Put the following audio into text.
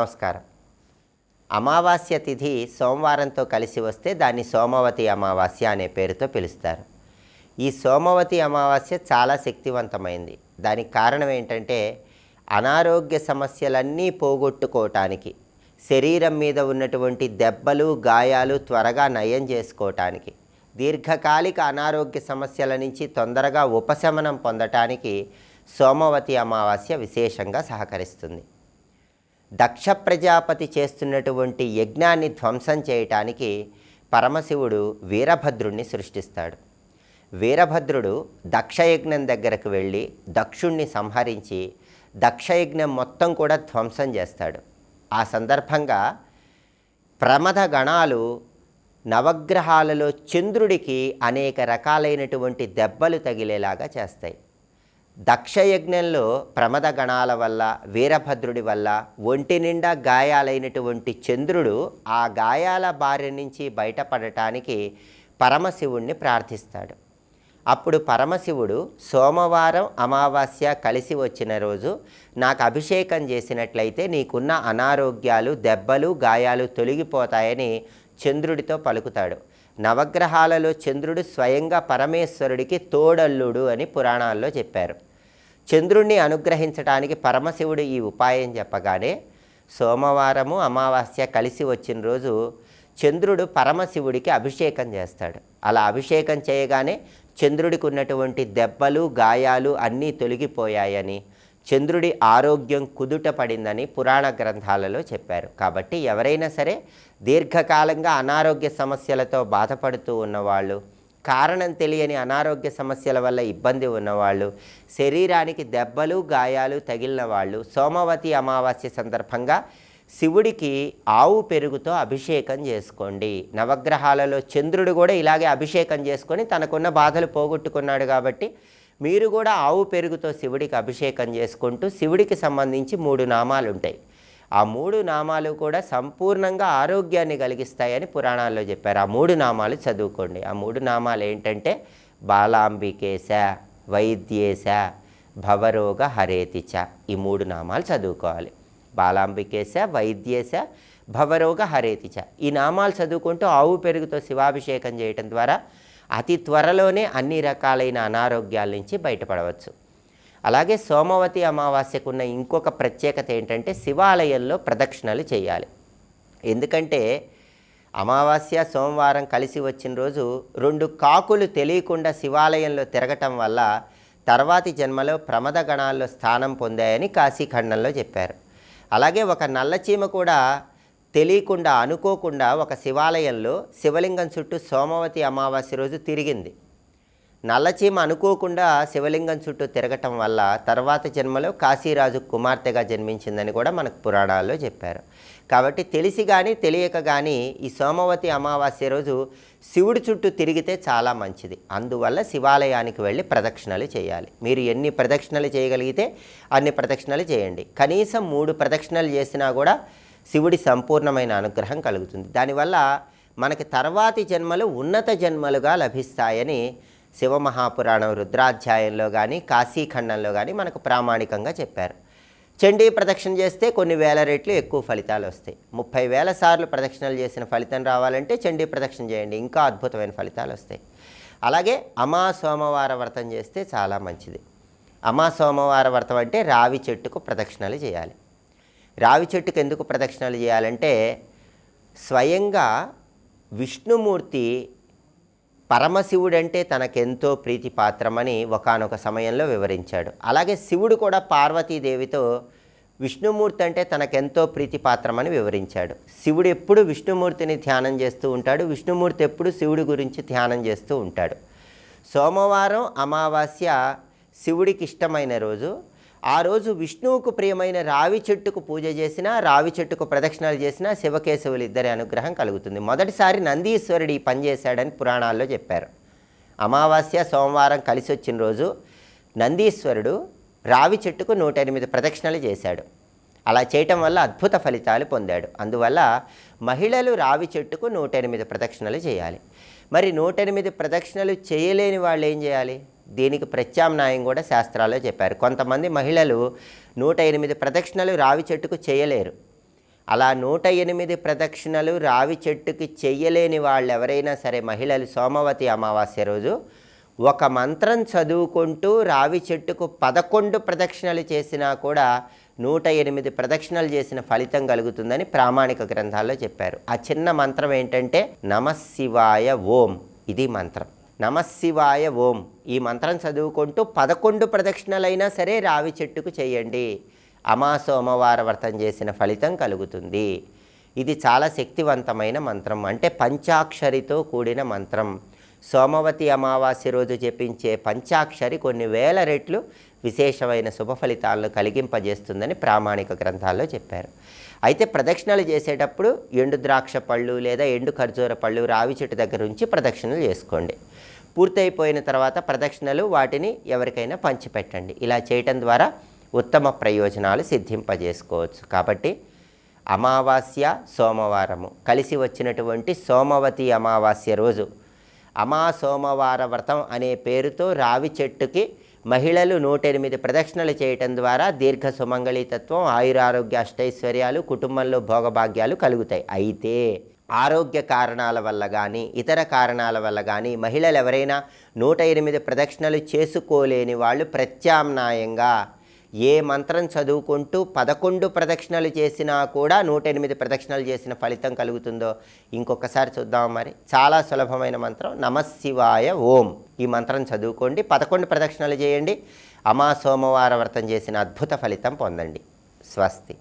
నమస్కారం. అమావాస్య తిథి సోమవారంతో కలిసి వస్తే దాన్ని సోమవతి అమావాస్య అనే పేరుతో పిలుస్తారు. ఈ సోమవతి అమావాస్య చాలా శక్తివంతమైంది. దానికి కారణం ఏంటంటే అనారోగ్య సమస్యలన్నీ పోగొట్టుకోవటానికి శరీరం మీద ఉన్నటువంటి దెబ్బలు గాయాలు త్వరగా నయం చేసుకోవటానికి దీర్ఘకాలిక అనారోగ్య సమస్యల నుంచి తొందరగా ఉపశమనం పొందటానికి సోమవతి అమావాస్య విశేషంగా సహకరిస్తుంది. దక్ష ప్రజాపతి చేస్తున్నటువంటి యజ్ఞాన్ని ధ్వంసం చేయటానికి పరమశివుడు వీరభద్రుణ్ణి సృష్టిస్తాడు. వీరభద్రుడు దక్షయజ్ఞం దగ్గరకు వెళ్ళి దక్షుణ్ణి సంహరించి దక్షయజ్ఞం మొత్తం కూడా ధ్వంసం చేస్తాడు. ఆ సందర్భంగా ప్రమద గణాలు నవగ్రహాలలో చంద్రుడికి అనేక రకాలైనటువంటి దెబ్బలు తగిలేలాగా చేస్తాయి. దక్షయజ్ఞంలో ప్రమద గణాల వల్ల వీరభద్రుడి వల్ల ఒంటి నిండా గాయాలైనటువంటి చంద్రుడు ఆ గాయాల బారి నుంచి బయటపడటానికి పరమశివుణ్ణి ప్రార్థిస్తాడు. అప్పుడు పరమశివుడు సోమవారం అమావాస్య కలిసి వచ్చిన రోజు నాకు అభిషేకం చేసినట్లయితే నీకున్న అనారోగ్యాలు దెబ్బలు గాయాలు తొలగిపోతాయని చంద్రుడితో పలుకుతాడు. నవగ్రహాలలో చంద్రుడు స్వయంగా పరమేశ్వరుడికి తోడల్లుడు అని పురాణాల్లో చెప్పారు. చంద్రుణ్ణి అనుగ్రహించడానికి పరమశివుడు ఈ ఉపాయం చెప్పగానే సోమవారము అమావాస్య కలిసి వచ్చిన రోజు చంద్రుడు పరమశివుడికి అభిషేకం చేస్తాడు. అలా అభిషేకం చేయగానే చంద్రుడికి ఉన్నటువంటి దెబ్బలు గాయాలు అన్నీ తొలగిపోయాయని చంద్రుడి ఆరోగ్యం కుదుట పడిందని పురాణ గ్రంథాలలో చెప్పారు. కాబట్టి ఎవరైనా సరే దీర్ఘకాలంగా అనారోగ్య సమస్యలతో బాధపడుతూ ఉన్నవాళ్ళు కారణం తెలియని అనారోగ్య సమస్యల వల్ల ఇబ్బంది ఉన్నవాళ్ళు శరీరానికి దెబ్బలు గాయాలు తగిలిన వాళ్ళు సోమవతి అమావాస్య సందర్భంగా శివుడికి ఆవు పెరుగుతో అభిషేకం చేసుకోండి. నవగ్రహాలలో చంద్రుడు కూడా ఇలాగే అభిషేకం చేసుకొని తనకున్న బాధలు పోగొట్టుకున్నాడు కాబట్టి మీరు కూడా ఆవు పెరుగుతో శివుడికి అభిషేకం చేసుకుంటూ శివుడికి సంబంధించి మూడు నామాలు ఉంటాయి ఆ మూడు నామాలు కూడా సంపూర్ణంగా ఆరోగ్యాన్ని కలిగిస్తాయని పురాణాల్లో చెప్పారు. ఆ మూడు నామాలు చదువుకోండి. ఆ మూడు నామాలు ఏంటంటే బాలాంబికేశ వైద్యేశ భవరోగ హరేతిచ. ఈ మూడు నామాలు చదువుకోవాలి. బాలాంబికేశ వైద్యేశ భవరోగ హరేతిచ. ఈ నామాలు చదువుకుంటూ ఆవు పెరుగుతో శివాభిషేకం చేయటం ద్వారా అతి త్వరలోనే అన్ని రకాలైన అనారోగ్యాల నుంచి బయటపడవచ్చు. అలాగే సోమవతి అమావాస్యకున్న ఇంకొక ప్రత్యేకత ఏంటంటే శివాలయంలో ప్రదక్షిణలు చేయాలి. ఎందుకంటే అమావాస్య సోమవారం కలిసి వచ్చిన రోజు రెండు కాకులు తెలియకుండా శివాలయంలో తిరగటం వల్ల తర్వాతి జన్మలో ప్రమద గణాల్లో స్థానం పొందాయని కాశీఖండంలో చెప్పారు. అలాగే ఒక నల్లచీమ కూడా తెలియకుండా అనుకోకుండా ఒక శివాలయంలో శివలింగం చుట్టూ సోమవతి అమావాస్య రోజు తిరిగింది. నల్లచీమ అనుకోకుండా శివలింగం చుట్టూ తిరగటం వల్ల తర్వాత జన్మలో కాశీరాజు కుమార్తెగా జన్మించిందని కూడా మనకు పురాణాల్లో చెప్పారు. కాబట్టి తెలిసి కానీ తెలియక కానీ ఈ సోమవతి అమావాస్య రోజు శివుడి చుట్టూ తిరిగితే చాలా మంచిది. అందువల్ల శివాలయానికి వెళ్ళి ప్రదక్షిణలు చేయాలి. మీరు ఎన్ని ప్రదక్షిణలు చేయగలిగితే అన్ని ప్రదక్షిణలు చేయండి. కనీసం మూడు ప్రదక్షిణలు చేసినా కూడా శివుడి సంపూర్ణమైన అనుగ్రహం కలుగుతుంది. దానివల్ల మనకి తర్వాతి జన్మలు ఉన్నత జన్మలుగా లభిస్తాయని శివమహాపురాణం రుద్రాధ్యాయంలో కానీ కాశీఖండంలో కానీ మనకు ప్రామాణికంగా చెప్పారు. చండీ ప్రదక్షిణ చేస్తే కొన్ని వేల రెట్లు ఎక్కువ ఫలితాలు వస్తాయి. ముప్పై వేల సార్లు ప్రదక్షిణలు చేసిన ఫలితం రావాలంటే చండీ ప్రదక్షిణ చేయండి. ఇంకా అద్భుతమైన ఫలితాలు వస్తాయి. అలాగే అమా సోమవార వ్రతం చేస్తే చాలా మంచిది. అమా సోమవార వ్రతం అంటే రావి చెట్టుకు ప్రదక్షిణలు చేయాలి. రావి చెట్టుకు ఎందుకు ప్రదక్షిణలు చేయాలంటే స్వయంగా విష్ణుమూర్తి పరమశివుడంటే తనకెంతో ప్రీతిపాత్రమని ఒకానొక సమయంలో వివరించాడు. అలాగే శివుడు కూడా పార్వతీదేవితో విష్ణుమూర్తి అంటే తనకెంతో ప్రీతిపాత్రమని వివరించాడు. శివుడు ఎప్పుడు విష్ణుమూర్తిని ధ్యానం చేస్తూ ఉంటాడు విష్ణుమూర్తి ఎప్పుడు శివుడి గురించి ధ్యానం చేస్తూ ఉంటాడు. సోమవారం అమావాస్య శివుడికి ఇష్టమైన రోజు. ఆ రోజు విష్ణువుకు ప్రియమైన రావి చెట్టుకు పూజ చేసినా రావి చెట్టుకు ప్రదక్షిణలు చేసినా శివకేశవులు ఇద్దరి అనుగ్రహం కలుగుతుంది. మొదటిసారి నందీశ్వరుడు ఈ పని చేశాడని పురాణాల్లో చెప్పారు. అమావాస్య సోమవారం కలిసి వచ్చిన రోజు నందీశ్వరుడు రావి చెట్టుకు నూట ఎనిమిది ప్రదక్షిణలు చేశాడు. అలా చేయటం వల్ల అద్భుత ఫలితాలు పొందాడు. అందువల్ల మహిళలు రావి చెట్టుకు నూట ఎనిమిది ప్రదక్షిణలు చేయాలి. మరి నూట ఎనిమిది ప్రదక్షిణలు చేయలేని వాళ్ళు ఏం చేయాలి? దీనికి ప్రత్యామ్నాయం కూడా శాస్త్రాల్లో చెప్పారు. కొంతమంది మహిళలు నూట ఎనిమిది ప్రదక్షిణలు రావి చెట్టుకు చేయలేరు. అలా నూట ఎనిమిది ప్రదక్షిణలు రావి చెట్టుకి చెయ్యలేని వాళ్ళు ఎవరైనా సరే మహిళలు సోమవతి అమావాస్య రోజు ఒక మంత్రం చదువుకుంటూ రావి చెట్టుకు పదకొండు ప్రదక్షిణలు చేసినా కూడా నూట ఎనిమిది ప్రదక్షిణలు చేసిన ఫలితం కలుగుతుందని ప్రామాణిక గ్రంథాల్లో చెప్పారు. ఆ చిన్న మంత్రం ఏంటంటే నమశివాయ ఓం. ఇది మంత్రం. నమశివాయ ఓం. ఈ మంత్రం చదువుకుంటూ పదకొండు ప్రదక్షిణలైనా సరే రావి చెట్టుకు చేయండి. అమా సోమవార వ్రతం చేసిన ఫలితం కలుగుతుంది. ఇది చాలా శక్తివంతమైన మంత్రం. అంటే పంచాక్షరితో కూడిన మంత్రం. సోమవతి అమావాస్య రోజు జపించే పంచాక్షరి కొన్ని వేల రెట్లు విశేషమైన శుభ ఫలితాలను కలిగింపజేస్తుందని ప్రామాణిక గ్రంథాల్లో చెప్పారు. అయితే ప్రదక్షిణలు చేసేటప్పుడు ఎండు ద్రాక్ష పళ్ళు లేదా ఎండు ఖర్జూర పళ్ళు రావి చెట్టు దగ్గర ఉంచి ప్రదక్షిణలు చేసుకోండి. పూర్తయిపోయిన తర్వాత ప్రదక్షిణలు వాటిని ఎవరికైనా పంచిపెట్టండి. ఇలా చేయటం ద్వారా ఉత్తమ ప్రయోజనాలు సిద్ధింపజేసుకోవచ్చు. కాబట్టి అమావాస్య సోమవారము. కలిసి వచ్చినటువంటి సోమవతి అమావాస్య రోజు. అమా సోమవార వ్రతం అనే పేరుతో రావి చెట్టుకి మహిళలు నూట ఎనిమిది ప్రదక్షిణలు చేయటం ద్వారా దీర్ఘ సుమంగళితత్వం ఆయురారోగ్య అష్టైశ్వర్యాలు కుటుంబంలో భోగభాగ్యాలు కలుగుతాయి. అయితే ఆరోగ్య కారణాల వల్ల కానీ ఇతర కారణాల వల్ల కానీ మహిళలు ఎవరైనా నూట ఎనిమిది ప్రదక్షిణలు చేసుకోలేని వాళ్ళు ప్రత్యామ్నాయంగా ఏ మంత్రం చదువుకుంటూ పదకొండు ప్రదక్షిణలు చేసినా కూడా నూట ఎనిమిది ప్రదక్షిణలు చేసిన ఫలితం కలుగుతుందో? ఇంకొకసారి చూద్దాం మరి. చాలా సులభమైన మంత్రం. నమశివాయ ఓం. ఈ మంత్రం చదువుకోండి. పదకొండు ప్రదక్షిణలు చేయండి. అమా సోమవార వ్రతం చేసిన అద్భుత ఫలితం పొందండి. స్వస్తి.